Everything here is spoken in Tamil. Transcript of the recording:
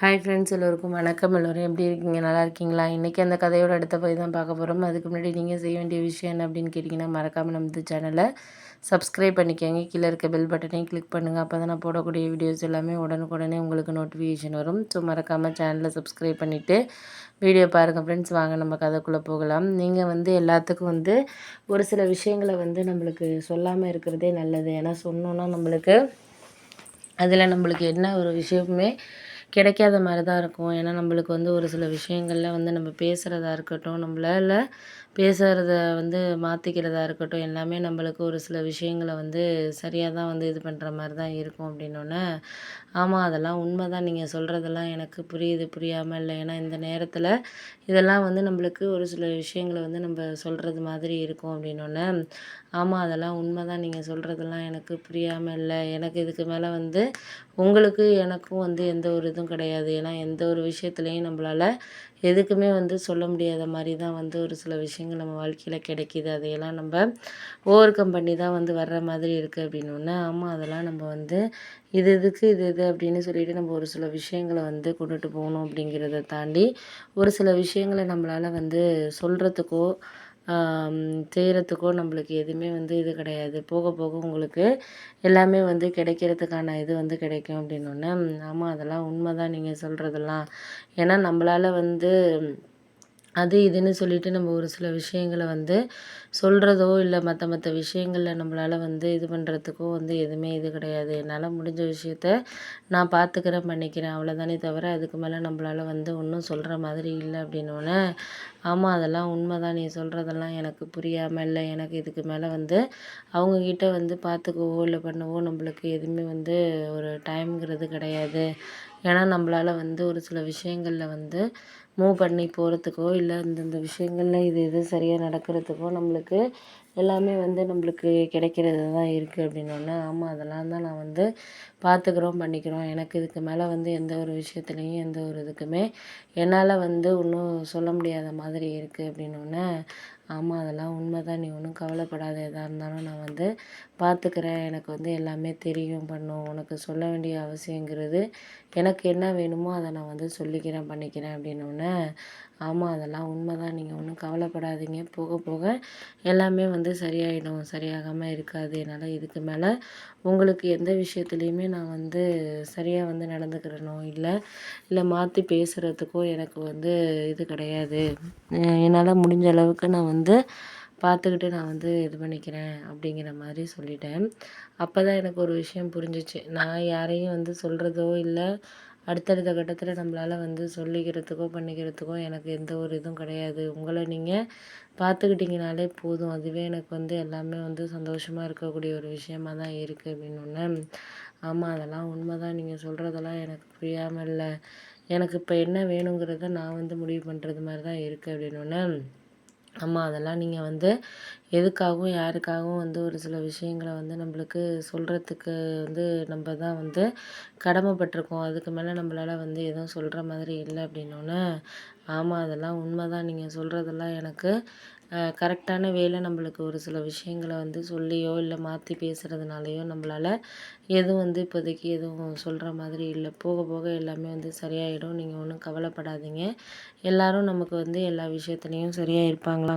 ஹாய் ஃப்ரெண்ட்ஸ் எல்லோருக்கும் வணக்கம். எல்லோரும் எப்படி இருக்கீங்க? நல்லா இருக்கீங்களா? இன்றைக்கி அந்த கதையோட அடுத்த பகுதி தான் பார்க்க போகிறோம் அதுக்கு முன்னாடி நீங்கள் செய்ய வேண்டிய விஷயம் என்ன அப்படின்னு கேட்டிங்கன்னா மறக்காமல் நம்ம சேனலை சப்ஸ்கிரைப் பண்ணிக்கோங்க. கீழே இருக்க பெல் பட்டனையும் கிளிக் பண்ணுங்கள் அப்போ தான் நான் போடக்கூடிய வீடியோஸ் எல்லாமே உடனுக்குடனே உங்களுக்கு நோட்டிஃபிகேஷன் வரும். ஸோ மறக்காமல் சேனலை சப்ஸ்கிரைப் பண்ணிவிட்டு வீடியோ பாருங்கள் ஃப்ரெண்ட்ஸ் வாங்க நம்ம கதைக்குள்ளே போகலாம். நீங்கள் வந்து எல்லாத்துக்கும் வந்து ஒரு சில விஷயங்களை வந்து நம்மளுக்கு சொல்லாமல் இருக்கிறதே நல்லது. ஏன்னா சொன்னோன்னா நம்மளுக்கு அதில் நம்மளுக்கு என்ன ஒரு விஷயமுமே கிடைக்காத மாதிரி தான் இருக்கும். ஏன்னா நம்மளுக்கு வந்து ஒரு சில விஷயங்கள்ல வந்து நம்ம பேசுகிறதா இருக்கட்டும் நம்மளால பேசுகிறத வந்து மாற்றிக்கிறதா இருக்கட்டும் எல்லாமே நம்மளுக்கு ஒரு சில விஷயங்கள வந்து சரியாக தான் வந்து இது பண்ணுற மாதிரி தான் இருக்கும் அப்படின்னோடனே ஆமாம் அதெல்லாம் உண்மை தான் நீங்கள் சொல்கிறதெல்லாம் எனக்கு புரியுது புரியாமல் இல்லை. ஏன்னா இந்த நேரத்தில் இதெல்லாம் வந்து நம்மளுக்கு ஒரு சில விஷயங்களை வந்து நம்ம சொல்கிறது மாதிரி இருக்கும் அப்படின்னோடனே ஆமாம் அதெல்லாம் உண்மை தான் நீங்கள் சொல்கிறதெல்லாம் எனக்கு புரியாமல் இல்லை. எனக்கு இதுக்கு மேலே வந்து உங்களுக்கு எனக்கும் வந்து எந்த ஒரு இதுவும் கிடையாது. ஏன்னா எந்த ஒரு விஷயத்துலையும் நம்மளால எதுக்குமே வந்து சொல்ல முடியாத மாதிரி தான் வந்து ஒரு சில விஷயங்கள் நம்ம வாழ்க்கையில் கிடைக்கிது. அதையெல்லாம் நம்ம ஓவர் கம் பண்ணி தான் வந்து வர்ற மாதிரி இருக்குது அப்படின்னோடனே ஆமாம் அதெல்லாம் நம்ம வந்து இது இதுக்கு இது இது அப்படின்னு சொல்லிட்டு நம்ம ஒரு சில விஷயங்களை வந்து கொண்டுட்டு போகணும் அப்படிங்கிறத தாண்டி ஒரு சில விஷயங்களை நம்மளால் வந்து சொல்கிறதுக்கோ செய்கிறதுக்கோ நம்மளுக்கு எதுவுமே வந்து இது கிடையாது. போக போக உங்களுக்கு எல்லாமே வந்து கிடைக்கிறதுக்கான இது வந்து கிடைக்கும் அப்படின்னோடனே ஆமாம் அதெல்லாம் உண்மை தான் நீங்கள் சொல்கிறதெல்லாம் ஏன்னா நம்மளால வந்து அது இதுன்னு சொல்லிட்டு நம்ம ஒரு சில விஷயங்கள வந்து சொல்கிறதோ இல்லை மற்ற மற்ற விஷயங்களில் நம்மளால் வந்து இது பண்ணுறதுக்கோ வந்து எதுவுமே இது கிடையாது. என்னால் முடிஞ்ச விஷயத்த நான் பார்த்துக்கிறேன் பண்ணிக்கிறேன். அவ்வளோதானே தவிர அதுக்கு மேலே நம்மளால் வந்து ஒன்றும் சொல்கிற மாதிரி இல்லை அப்படின்னோடனே ஆமாம் அதெல்லாம் உண்மை தான் நீ சொல்கிறதெல்லாம் எனக்கு புரியாமல் இல்லை. எனக்கு இதுக்கு மேலே வந்து அவங்கக்கிட்ட வந்து பார்த்துக்கவோ இல்லை பண்ணவோ நம்மளுக்கு எதுவுமே வந்து ஒரு டைம்ங்கிறது கிடையாது. ஏன்னா நம்மளால் வந்து ஒரு சில விஷயங்களில் வந்து மூவ் பண்ணி போகிறதுக்கோ இல்லை இந்தந்த விஷயங்களில் இது இது சரியாக நடக்கிறதுக்கோ நம்மளுக்கு எல்லாமே வந்து நம்மளுக்கு கிடைக்கிறது தான் இருக்குது அப்படின்னோடனே ஆமாம் அதெல்லாம் தான் நான் வந்து பார்த்துக்குறோம் பண்ணிக்கிறோம். எனக்கு இதுக்கு மேலே வந்து எந்த ஒரு விஷயத்துலையும் எந்த ஒரு இதுக்குமே என்னால் வந்து ஒன்றும் சொல்ல முடியாத மாதிரி இருக்குது அப்படின்னோடனே ஆமாம் அதெல்லாம் உண்மை தான் நீ ஒன்றும் கவலைப்படாத. எதாக இருந்தாலும் நான் வந்து பார்த்துக்கிறேன் எனக்கு வந்து எல்லாமே தெரியும் பண்ணும். உனக்கு சொல்ல வேண்டிய அவசியங்கிறது எனக்கு என்ன வேணுமோ அதை நான் வந்து சொல்லிக்கிறேன் பண்ணிக்கிறேன் அப்படின்னோடனே ஆமாம் அதெல்லாம் உண்மை தான் நீங்கள் ஒன்றும் கவலைப்படாதீங்க. போக போக எல்லாமே வந்து சரியாயிடும். சரியாகாமல் இருக்காது. என்னால் இதுக்கு மேலே உங்களுக்கு எந்த விஷயத்துலையுமே நான் வந்து சரியாக வந்து நடந்துக்கிறனோ இல்லை இல்லை மாற்றி பேசுகிறதுக்கோ எனக்கு வந்து இது கிடையாது. என்னால் முடிஞ்ச அளவுக்கு நான் வந்து வந்து பார்த்துக்கிட்டு நான் வந்து இது பண்ணிக்கிறேன் அப்படிங்கிற மாதிரி சொல்லிட்டேன். அப்போ தான் எனக்கு ஒரு விஷயம் புரிஞ்சிச்சு. நான் யாரையும் வந்து சொல்கிறதோ இல்லை அடுத்தடுத்த கட்டத்தில் நம்மளால் வந்து சொல்லிக்கிறதுக்கோ பண்ணிக்கிறதுக்கோ எனக்கு எந்த ஒரு இதுவும் கிடையாது. உங்களை நீங்கள் பார்த்துக்கிட்டிங்கனாலே போதும். அதுவே எனக்கு வந்து எல்லாமே வந்து சந்தோஷமாக இருக்கக்கூடிய ஒரு விஷயமா தான் இருக்குது அப்படின்னு ஒன்று ஆமாம் அதெல்லாம் உண்மை தான் நீங்கள் சொல்கிறதெல்லாம் எனக்கு புரியாமல் இல்லை. எனக்கு இப்போ என்ன வேணுங்கிறத நான் வந்து முடிவு பண்ணுறது மாதிரி தான் இருக்குது அப்படின்னு ஒன்று ஆமாம் அதெல்லாம் நீங்கள் வந்து எதுக்காகவும் யாருக்காகவும் வந்து ஒரு சில விஷயங்கள வந்து நம்மளுக்கு சொல்கிறதுக்கு வந்து நம்ம தான் வந்து கடமைப்பட்டிருக்கோம். அதுக்கு மேலே நம்மளால் வந்து எதுவும் சொல்கிற மாதிரி இல்லை அப்படின்னோடனே ஆமாம் அதெல்லாம் உண்மை தான் நீங்கள் சொல்கிறதெல்லாம் எனக்கு கரெக்டான வேலை நம்மளுக்கு ஒரு சில விஷயங்களை வந்து சொல்லியோ இல்லை மாற்றி பேசுகிறதுனாலையோ நம்மளால் எதுவும் வந்து இப்போதைக்கு எதுவும் சொல்கிற மாதிரி இல்லை. போக போக எல்லாமே வந்து சரியாயிடும். நீங்கள் ஒன்றும் கவலைப்படாதீங்க. எல்லோரும் நமக்கு வந்து எல்லா விஷயத்துலையும் சரியாக இருப்பாங்களா?